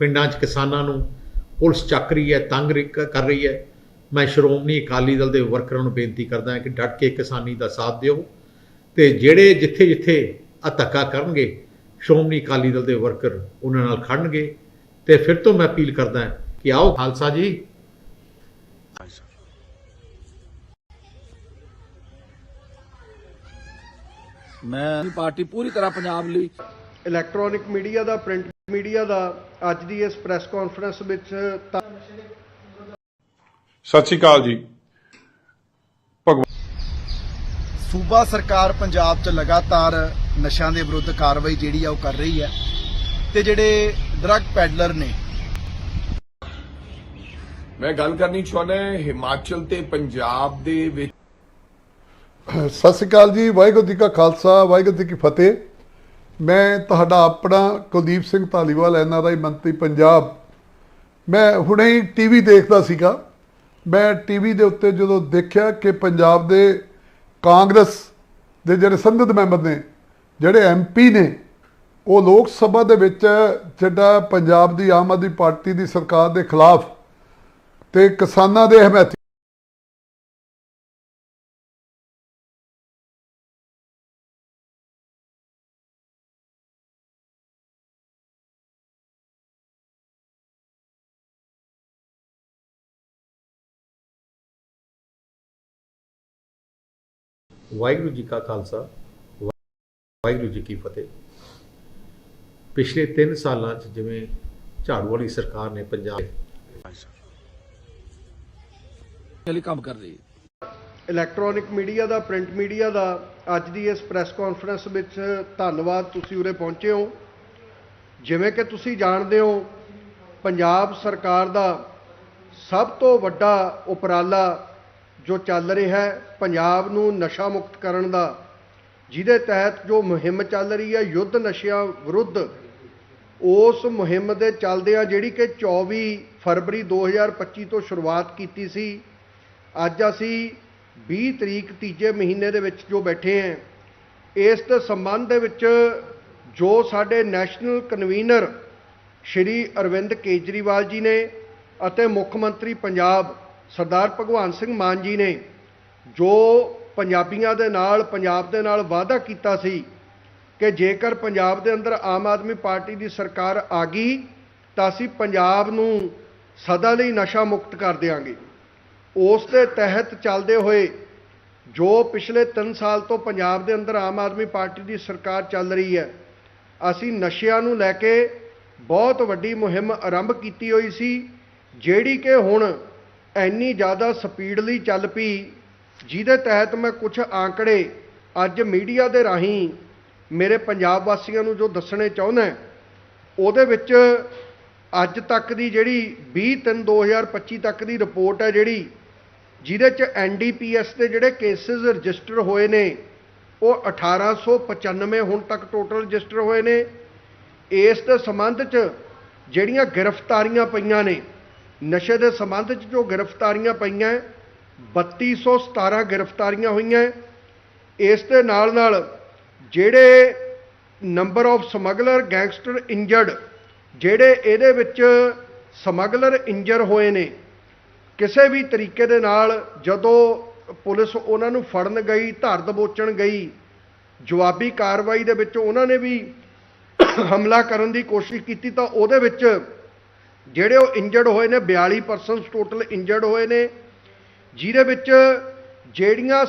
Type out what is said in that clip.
ਪਿੰਡਾਂ 'ਚ ਕਿਸਾਨਾਂ ਨੂੰ ਪੁਲਿਸ ਚੱਕ ਰਹੀ ਹੈ ਤੰਗ ਕਰ ਰਹੀ ਹੈ। ਮੈਂ ਸ਼੍ਰੋਮਣੀ ਅਕਾਲੀ ਦਲ ਦੇ ਵਰਕਰਾਂ ਨੂੰ ਬੇਨਤੀ ਕਰਦਾ ਹਾਂ ਕਿ ਡਟ ਕੇ ਕਿਸਾਨੀ ਦਾ ਸਾਥ ਦਿਓ ਤੇ ਜਿਹੜੇ ਜਿੱਥੇ ਜਿੱਥੇ ਆ ਧੱਕਾ ਕਰਨਗੇ ਸ਼੍ਰੋਮਣੀ ਅਕਾਲੀ ਦਲ ਦੇ ਵਰਕਰ ਉਹਨਾਂ ਨਾਲ ਖੜਨਗੇ ਤੇ ਫਿਰ ਤੋਂ ਮੈਂ ਅਪੀਲ ਕਰਦਾ ਹਾਂ ਕਿ ਆਓ ਖਾਲਸਾ ਜੀ। ਮੈਂ ਪਾਰਟੀ ਪੂਰੀ ਤਰ੍ਹਾਂ ਪੰਜਾਬ ਲਈ ਇਲੈਕਟ੍ਰੋਨਿਕ ਮੀਡੀਆ ਦਾ ਪ੍ਰਿੰਟ ਮੀਡੀਆ ਦਾ ਅੱਜ ਦੀ ਇਸ ਪ੍ਰੈਸ ਕਾਨਫਰੰਸ ਵਿੱਚ ਸਤਿ ਸ਼੍ਰੀ ਅਕਾਲ ਜੀ। ਸੂਬਾ ਸਰਕਾਰ ਪੰਜਾਬ 'ਚ ਲਗਾਤਾਰ ਨਸ਼ਿਆਂ ਦੇ ਵਿਰੁੱਧ ਕਾਰਵਾਈ ਜਿਹੜੀ ਆ ਉਹ ਕਰ ਰਹੀ ਹੈ ਤੇ ਜਿਹੜੇ ਡਰੱਗ ਪੈਡਲਰ ਨੇ। ਮੈਂ ਗੱਲ ਕਰਨੀ ਚਾਹੁੰਦਾ ਹਿਮਾਚਲ ਤੇ ਪੰਜਾਬ ਦੇ ਵਿੱਚ ਸਤਿ ਸ਼੍ਰੀ ਅਕਾਲ ਜੀ ਵਾਹਿਗੁਰੂ ਜੀ ਕਾ ਖਾਲਸਾ ਵਾਹਿਗੁਰੂ ਜੀ ਕੀ ਫਤਿਹ। ਮੈਂ ਤੁਹਾਡਾ ਆਪਣਾ ਕੁਲਦੀਪ ਸਿੰਘ ਧਾਲੀਵਾਲ ਐਨਆਰਆਈ ਮੰਤਰੀ ਪੰਜਾਬ। ਮੈਂ ਹੁਣੇ ਹੀ ਟੀਵੀ ਦੇਖਦਾ ਸੀਗਾ। ਮੈਂ ਟੀਵੀ ਦੇ ਉੱਤੇ ਜਦੋਂ ਦੇਖਿਆ ਕਿ ਪੰਜਾਬ ਦੇ ਕਾਂਗਰਸ ਦੇ ਜਿਹੜੇ ਸੰਸਦ ਮੈਂਬਰ ਨੇ, ਜਿਹੜੇ ਐਮਪੀ ਨੇ, ਉਹ ਲੋਕ ਸਭਾ ਦੇ ਵਿੱਚ ਜਿਹੜਾ ਪੰਜਾਬ ਦੀ ਆਮ ਆਦਮੀ ਪਾਰਟੀ ਦੀ ਸਰਕਾਰ ਦੇ ਖਿਲਾਫ ਤੇ ਕਿਸਾਨਾਂ ਦੇ ਹਮਾਇਤੀ ਵਾਹਿਗੁਰੂ ਜੀ ਕਾ ਖਾਲਸਾ ਵਾਹਿਗੁਰੂ ਜੀ ਕੀ ਫਤਿਹ। ਪਿਛਲੇ 3 ਸਾਲਾਂ 'ਚ ਜਿਵੇਂ ਝਾੜੂ ਵਾਲੀ ਸਰਕਾਰ ਨੇ ਪੰਜਾਬ ਲਈ ਕੰਮ ਕਰ ਰਹੀ ਇਲੈਕਟ੍ਰੋਨਿਕ ਮੀਡੀਆ ਦਾ ਪ੍ਰਿੰਟ ਮੀਡੀਆ ਦਾ ਅੱਜ ਦੀ ਇਸ ਪ੍ਰੈਸ ਕਾਨਫਰੰਸ ਵਿੱਚ ਧੰਨਵਾਦ ਤੁਸੀਂ ਉਰੇ ਪਹੁੰਚੇ ਹੋ। ਜਿਵੇਂ ਕਿ ਤੁਸੀਂ ਜਾਣਦੇ ਹੋ ਪੰਜਾਬ ਸਰਕਾਰ ਦਾ ਸਭ ਤੋਂ ਵੱਡਾ ਉਪਰਾਲਾ ਜੋ ਚੱਲ ਰਿਹਾ ਹੈ, ਪੰਜਾਬ ਨੂੰ ਨਸ਼ਾ ਮੁਕਤ ਕਰਨ ਦਾ, ਜਿਹਦੇ ਤਹਿਤ ਜੋ ਮੁਹਿੰਮ ਚੱਲ ਰਹੀ ਹੈ, ਯੁੱਧ ਨਸ਼ਿਆਂ ਵਿਰੁੱਧ, ਉਸ ਮੁਹਿੰਮ ਦੇ ਚੱਲਦਿਆਂ ਜਿਹੜੀ ਕਿ 24 ਫਰਵਰੀ 2025 ਤੋਂ ਸ਼ੁਰੂਆਤ ਕੀਤੀ ਸੀ, ਅੱਜ ਅਸੀਂ 20 ਤਰੀਕ ਤੀਜੇ ਮਹੀਨੇ ਦੇ ਵਿੱਚ ਜੋ ਬੈਠੇ ਹਾਂ, ਇਸ ਦੇ ਸੰਬੰਧ ਦੇ ਵਿੱਚ ਜੋ ਸਾਡੇ ਨੈਸ਼ਨਲ ਕਨਵੀਨਰ ਸ਼੍ਰੀ ਅਰਵਿੰਦ ਕੇਜਰੀਵਾਲ ਜੀ ਨੇ ਅਤੇ ਮੁੱਖ ਮੰਤਰੀ ਪੰਜਾਬ ਸਰਦਾਰ ਭਗਵੰਤ ਸਿੰਘ ਮਾਨ ਜੀ ਨੇ ਜੋ ਪੰਜਾਬੀਆਂ ਦੇ ਨਾਲ, ਪੰਜਾਬ ਦੇ ਨਾਲ ਵਾਅਦਾ ਕੀਤਾ ਸੀ ਕਿ ਜੇਕਰ ਪੰਜਾਬ ਦੇ ਅੰਦਰ ਆਮ ਆਦਮੀ ਪਾਰਟੀ ਦੀ ਸਰਕਾਰ ਆ ਗਈ, ਤਾਂ ਅਸੀਂ ਪੰਜਾਬ ਨੂੰ ਸਦਾ ਲਈ ਨਸ਼ਾ ਮੁਕਤ ਕਰ ਦਿਆਂਗੇ। ਉਸ ਦੇ ਤਹਿਤ ਚੱਲਦੇ ਹੋਏ, ਜੋ ਪਿਛਲੇ 3 ਸਾਲ ਤੋਂ ਪੰਜਾਬ ਦੇ ਅੰਦਰ ਆਮ ਆਦਮੀ ਪਾਰਟੀ ਦੀ ਸਰਕਾਰ ਚੱਲ ਰਹੀ ਹੈ, ਅਸੀਂ ਨਸ਼ਿਆਂ ਨੂੰ ਲੈ ਕੇ ਬਹੁਤ ਵੱਡੀ ਮੁਹਿੰਮ ਆਰੰਭ ਕੀਤੀ ਹੋਈ ਸੀ, ਜਿਹੜੀ ਕਿ ਹੁਣ ਇੰਨੀ ਜ਼ਿਆਦਾ ਸਪੀਡਲੀ ਚੱਲ ਪਈ, ਜਿਹਦੇ ਤਹਿਤ ਮੈਂ ਕੁਝ ਆંકੜੇ ਅੱਜ ਮੀਡੀਆ ਦੇ ਰਾਹੀਂ ਮੇਰੇ ਪੰਜਾਬ ਵਾਸੀਆਂ ਨੂੰ ਜੋ ਦੱਸਣੇ ਚਾਹੁੰਦਾ ਉਹਦੇ ਵਿੱਚ ਅੱਜ ਤੱਕ ਦੀ ਜਿਹੜੀ 20/3/2025 ਤੱਕ ਦੀ ਰਿਪੋਰਟ ਹੈ ਜਿਹੜੀ, ਜਿਹਦੇ ਚ ਐਨਡੀਪੀਐਸ ਦੇ ਜਿਹੜੇ ਕੇਸਿਸ ਰਜਿਸਟਰ ਹੋਏ ਨੇ, ਉਹ 1895 ਹੁਣ ਤੱਕ ਟੋਟਲ ਰਜਿਸਟਰ ਹੋਏ ਨੇ। ਇਸ ਦੇ ਸੰਬੰਧ ਚ ਜਿਹੜੀਆਂ ਗ੍ਰਿਫਤਾਰੀਆਂ ਪਈਆਂ ਨੇ ਨਸ਼ੇ ਦੇ ਸੰਬੰਧ ਚ ਜੋ ਗ੍ਰਿਫਤਾਰੀਆਂ ਪਈਆਂ 3217 ਗ੍ਰਿਫਤਾਰੀਆਂ ਹੋਈਆਂ। ਇਸ ਦੇ ਨਾਲ ਨਾਲ ਜਿਹੜੇ number of smuggler gangster injured, ਜਿਹੜੇ ਇਹਦੇ ਵਿੱਚ ਸਮਗਲਰ ਇੰਜਰ ਹੋਏ ਨੇ, ਕਿਸੇ ਵੀ ਤਰੀਕੇ ਦੇ ਨਾਲ ਜਦੋਂ ਪੁਲਿਸ ਉਹਨਾਂ ਨੂੰ ਫੜਨ ਗਈ, ਧਰ ਦਬੋਚਣ ਗਈ, ਜਵਾਬੀ ਕਾਰਵਾਈ ਦੇ ਵਿੱਚ ਉਹਨਾਂ ਨੇ ਵੀ ਹਮਲਾ ਕਰਨ ਦੀ ਕੋਸ਼ਿਸ਼ ਕੀਤੀ ਤਾਂ ਉਹਦੇ ਵਿੱਚ ਜਿਹੜੇ ਉਹ ਇੰਜਰਡ ਹੋਏ ਨੇ 42 ਪਰਸਨਸ ਟੋਟਲ ਇੰਜਰਡ ਹੋਏ ਨੇ ਜਿਹਦੇ ਵਿੱਚ ਜਿਹੜੀਆਂ